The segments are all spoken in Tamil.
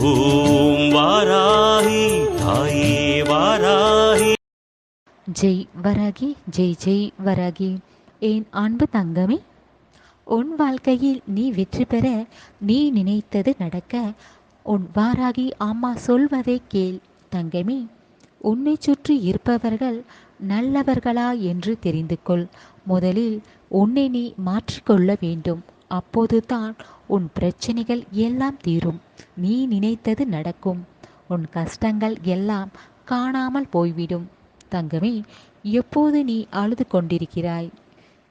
ஓம் வாராகி தாயே வாராகி. ஜெய் வராகி ஜெய் ஜெய் வராகி. என் அன்பு தங்கமே உன் வாழ்க்கையில் நீ வெற்றி பெற நீ நினைத்தது நடக்க உன் வாராகி அம்மா சொல்வதை கேள் தங்கமே. உன்னை சுற்றி இருப்பவர்கள் நல்லவர்களா என்று தெரிந்து கொள். முதலில் உன்னை நீ மாற்றிக்கொள்ள வேண்டும். அப்போதுதான் உன் பிரச்சனைகள் எல்லாம் தீரும். நீ நினைத்தது நடக்கும். உன் கஷ்டங்கள் எல்லாம் காணாமல் போய்விடும். தங்கமே எப்போது நீ அழுது கொண்டிருக்கிறாய்?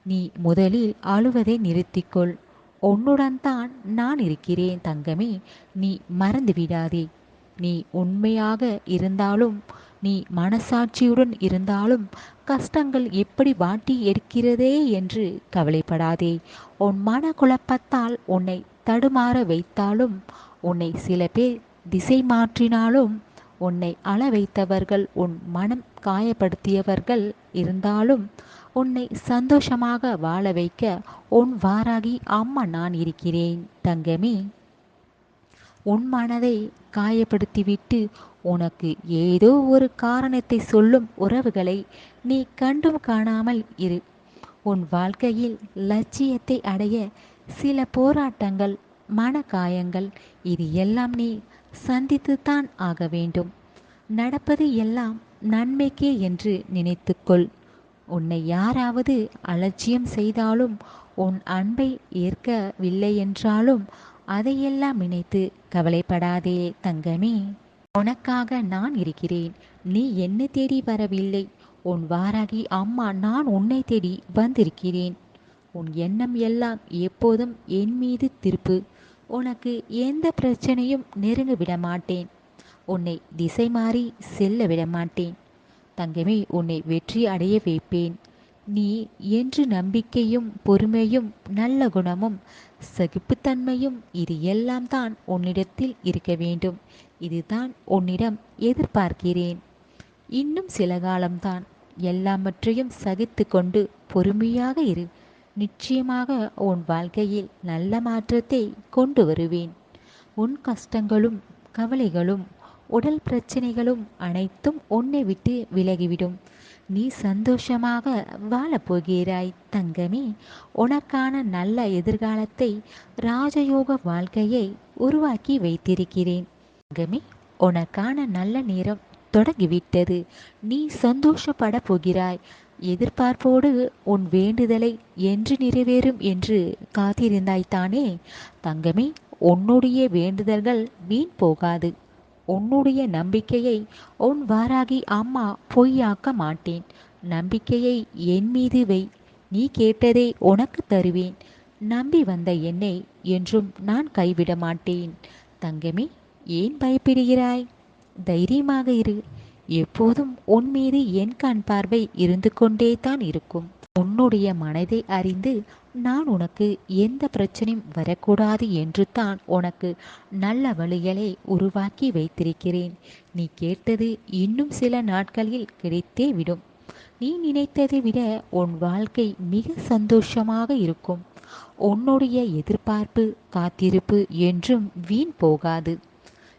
நீ முதலில் அழுவதை நிறுத்திக்கொள். உன்னுடன் தான் நான் இருக்கிறேன் தங்கமே. நீ மறந்து விடாதே நீ உண்மையாக இருந்தாலும் நீ மனசாட்சியுடன் இருந்தாலும் கஷ்டங்கள் எப்படி வாட்டி எடுக்கிறதே என்று கவலைப்படாதே. உன் மனக்குழப்பத்தால் உன்னை தடுமாற வைத்தாலும் உன்னை சில பேர் திசை மாற்றினாலும் உன்னை அள வைத்தவர்கள் உன் மனம் காயப்படுத்தியவர்கள் இருந்தாலும் உன்னை சந்தோஷமாக வாழ வைக்க உன் வாராகி அம்மா நான் இருக்கிறேன் தங்கமே. உன் மனதை காயப்படுத்திவிட்டு உனக்கு ஏதோ ஒரு காரணத்தை சொல்லும் உறவுகளை நீ கண்டும் காணாமல் இரு. உன் வாழ்க்கையில் லட்சியத்தை அடைய சில போராட்டங்கள் மனக்காயங்கள் இது எல்லாம் நீ சந்தித்துத்தான் ஆக வேண்டும். நடப்பது எல்லாம் நன்மைக்கே என்று நினைத்துக்கொள். உன்னை யாராவது அலட்சியம் செய்தாலும் உன் அன்பை ஏற்கவில்லை என்றாலும் அதையெல்லாம் நினைத்து கவலைப்படாதே தங்கமே. உனக்காக நான் இருக்கிறேன். நீ என்ன தேடி வரவில்லை. உன் வாராகி அம்மா நான் உன்னை தேடி வந்திருக்கிறேன். உன் எண்ணம் எல்லாம் எப்போதும் என் மீது திருப்பு. உனக்கு எந்த பிரச்சனையும் நெருங்க விட மாட்டேன். உன்னை திசை மாறி செல்ல விட மாட்டேன். தங்கமே உன்னை வெற்றி அடைய வைப்பேன். நீ என்று நம்பிக்கையும் பொறுமையும் நல்ல குணமும் சகிப்புத்தன்மையும் இது எல்லாம் தான் உன்னிடத்தில் இருக்க வேண்டும். இதுதான் உன்னிடம் எதிர்பார்க்கிறேன். இன்னும் சில காலம்தான் எல்லாவற்றையும் சகித்து கொண்டு பொறுமையாக இரு. நிச்சயமாக உன் வாழ்க்கையில் நல்ல மாற்றத்தை கொண்டு வருவேன். உன் கஷ்டங்களும் கவலைகளும் உடல் பிரச்சனைகளும் அனைத்தும் உன்னை விட்டு விலகிவிடும். நீ சந்தோஷமாக வாழப்போகிறாய் தங்கமே. உனக்கான நல்ல எதிர்காலத்தை ராஜயோக வாழ்க்கையை உருவாக்கி வைத்திருக்கிறேன். தங்கமே உனக்கான நல்ல நேரம் தொடங்கிவிட்டது. நீ சந்தோஷப்பட போகிறாய். எதிர்பார்ப்போடு உன் வேண்டுதலை என்று நிறைவேறும் என்று காத்திருந்தாய்த்தானே தங்கமே உன்னுடைய வேண்டுதல்கள் வீண் போகாது. உன்னுடைய நம்பிக்கையை உன் வாராகி அம்மா பொய்யாக்க மாட்டேன். நம்பிக்கையை என் மீது வை. நீ கேட்டதை உனக்கு தருவேன். நம்பி வந்த என்னை என்றும் நான் கைவிட மாட்டேன். தங்கமே ஏன் பயப்படுகிறாய்? தைரியமாக இரு. எப்போதும் உன் மீது என் கண் பார்வை இருந்து கொண்டே தான் இருக்கும். உன்னுடைய மனதை அறிந்து நான் உனக்கு எந்த பிரச்சனையும் வரக்கூடாது என்று தான் உனக்கு நல்ல வழிகளை உருவாக்கி வைத்திருக்கிறேன். நீ கேட்டது இன்னும் சில நாட்களில் கிடைத்தே விடும். நீ நினைத்ததை விட உன் வாழ்க்கை மிக சந்தோஷமாக இருக்கும். உன்னுடைய எதிர்பார்ப்பு காத்திருப்பு என்றும் வீண் போகாது.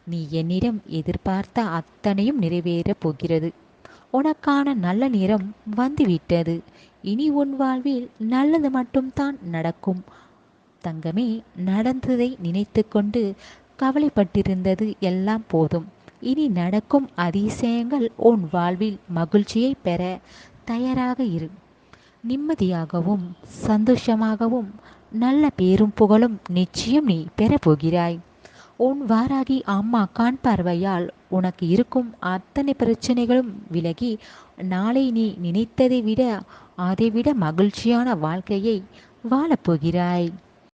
நீ என்னிடம் எதிர்பார்த்த அத்தனையும் நிறைவேறப் போகிறது. உனக்கான நல்ல நேரம் வந்துவிட்டது. இனி உன் வாழ்வில் நல்லது மட்டும்தான் நடக்கும். தங்கமே நடந்ததை நினைத்து கொண்டு கவலைப்பட்டிருந்தது எல்லாம் போதும். இனி நடக்கும் அதிசயங்கள் உன் வாழ்வில் மகிழ்ச்சியை பெற தயாராக இரு. நிம்மதியாகவும் சந்தோஷமாகவும் நல்ல பேரும் புகழும் நிச்சயம் நீ பெறப்போகிறாய். உன் வாராகி அம்மா கான் பார்வையால் உனக்கு இருக்கும் அத்தனை பிரச்சனைகளும் விலகி நாளை நீ நினைத்ததை விட அதைவிட மகிழ்ச்சியான வாழ்க்கையை வாழப்போகிறாய்.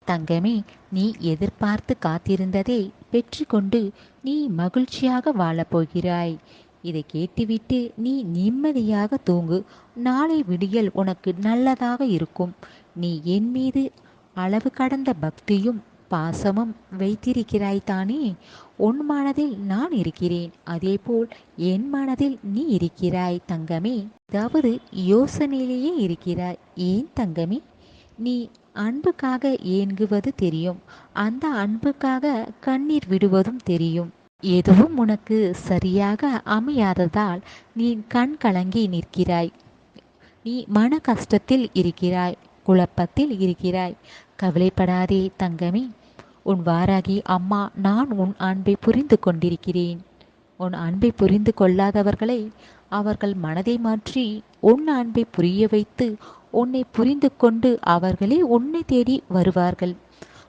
தங்கமே நீ எதிர்பார்த்து காத்திருந்ததை பெற்றுக்கொண்டு நீ மகிழ்ச்சியாக வாழப்போகிறாய். இதை கேட்டுவிட்டு நீ நிம்மதியாக தூங்கு. நாளை விடியல் உனக்கு நல்லதாக இருக்கும். நீ என் மீது அளவு கடந்த பக்தியும் பாசமும் வைத்திருக்கிறாய் தானே? உன் மனதில் நான் இருக்கிறேன். அதேபோல் என் மனதில் நீ இருக்கிறாய் தங்கமே. அதாவது யோசனையிலேயே இருக்கிறாய். ஏன் தங்கமே? நீ அன்புக்காக ஏங்குவது தெரியும். அந்த அன்புக்காக கண்ணீர் விடுவதும் தெரியும். எதுவும் உனக்கு சரியாக அமையாததால் நீ கண் கலங்கி நிற்கிறாய். நீ மன கஷ்டத்தில் இருக்கிறாய். குழப்பத்தில் இருக்கிறாய். கவலைப்படாதே தங்கமே. உன் வாராகி அம்மா நான் உன் அன்பை புரிந்து கொண்டிருக்கிறேன். உன் அன்பை புரிந்து கொள்ளாதவர்களை அவர்கள் மனதை மாற்றி உன் அன்பை புரிய வைத்து உன்னை புரிந்து கொண்டு அவர்களே உன்னை தேடி வருவார்கள்.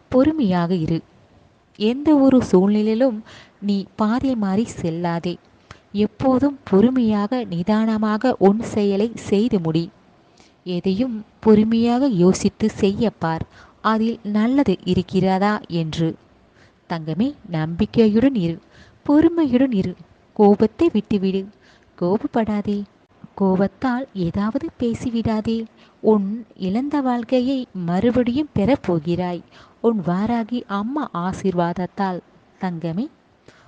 பொறுமையாக இரு. எந்த ஒரு சூழ்நிலையிலும் நீ பாதை மாறி செல்லாதே. எப்போதும் பொறுமையாக நிதானமாக உன் செயலை செய்து முடி. எதையும் பொறுமையாக யோசித்து செய்யப்பார் அதில் நல்லது இருக்கிறதா என்று. தங்கமே நம்பிக்கையுடன் இரு பொறுமையுடன் இரு. கோபத்தை விட்டுவிடு. கோபப்படாதே. கோபத்தால் ஏதாவது பேசிவிடாதே. உன் இழந்த வாழ்க்கையை மறுபடியும் பெறப்போகிறாய். உன் வாராகி அம்மா ஆசீர்வாதத்தால். தங்கமே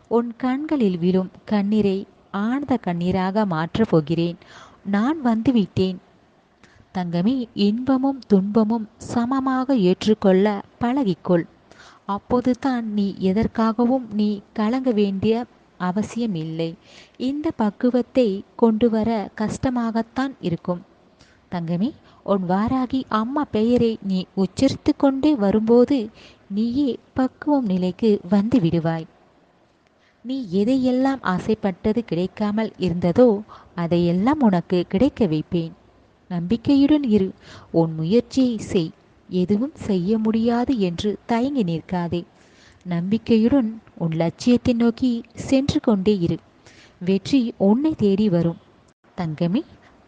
உன் கண்களில் விழும் கண்ணீரை ஆனந்த கண்ணீராக மாற்றப் போகிறேன். நான் வந்துவிட்டேன். தங்கமே இன்பமும் துன்பமும் சமமாக ஏற்றுக்கொள்ள பழகிக்கொள். அப்போதுதான் நீ எதற்காகவும் நீ கலங்க வேண்டிய அவசியம் இல்லை இந்த பக்குவத்தை கொண்டு வர கஷ்டமாகத்தான் இருக்கும். தங்கமே உன் வாராகி அம்மா பெயரை நீ உச்சரித்து கொண்டே வரும்போது நீயே பக்குவம் நிலைக்கு வந்து விடுவாய். நீ எதையெல்லாம் ஆசைப்பட்டது கிடைக்காமல் இருந்ததோ அதையெல்லாம் உனக்கு கிடைக்க வைப்பேன். நம்பிக்கையுடன் இரு. உன் முயற்சியை செய். எதுவும் செய்ய முடியாது என்று தயங்கி நிற்காதே. நம்பிக்கையுடன் உன் லட்சியத்தை நோக்கி சென்று கொண்டே இரு. வெற்றி உன்னை தேடி வரும். தங்கமே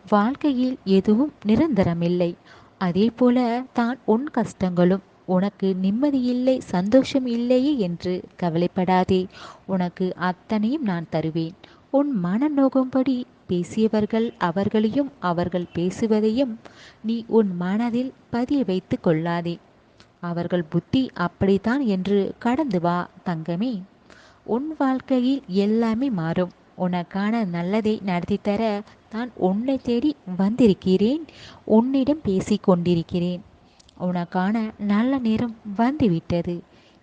வாழ்க்கையில் எதுவும் நிரந்தரமில்லை. அதே போல தான் உன் கஷ்டங்களும். உனக்கு நிம்மதி இல்லை சந்தோஷம் இல்லையே என்று கவலைப்படாதே. உனக்கு அத்தனையும் நான் தருவேன். உன் மன நோகும்படி பேசியவர்கள் அவர்களையும் அவர்கள் பேசுவதையும் நீ உன் மனதில் பதிய வைத்து கொள்ளாதே. அவர்கள் புத்தி அப்படித்தான் என்று கடந்து வா தங்கமே. உன் வாழ்க்கையில் எல்லாமே மாறும். உனக்கான நல்லதை நடத்தி தர நான் உன்னை தேடி வந்திருக்கிறேன். உன்னிடம் பேசி கொண்டிருக்கிறேன். உனக்கான நல்ல நேரம் வந்துவிட்டது.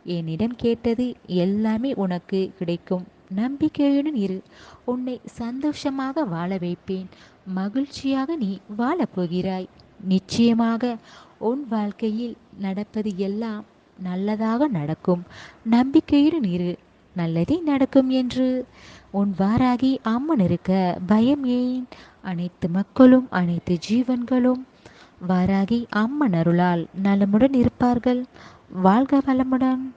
என்னிடம் கேட்டது எல்லாமே உனக்கு கிடைக்கும். நம்பிக்கையுடன் இரு. உன்னை சந்தோஷமாக வாழ வைப்பேன். மகிழ்ச்சியாக நீ வாழப்போகிறாய் நிச்சயமாக உன் வாழ்க்கையில் நடப்பது எல்லாம் நல்லதாக நடக்கும். நம்பிக்கையுடன் இரு. நல்லதே நடக்கும் என்று. உன் வாராகி அம்மன் இருக்க பயம் ஏன்? அனைத்து மக்களும் அனைத்து ஜீவன்களும் வாராகி அம்மன் அருளால் நலமுடன் இருப்பார்கள். வாழ்க வளமுடன்.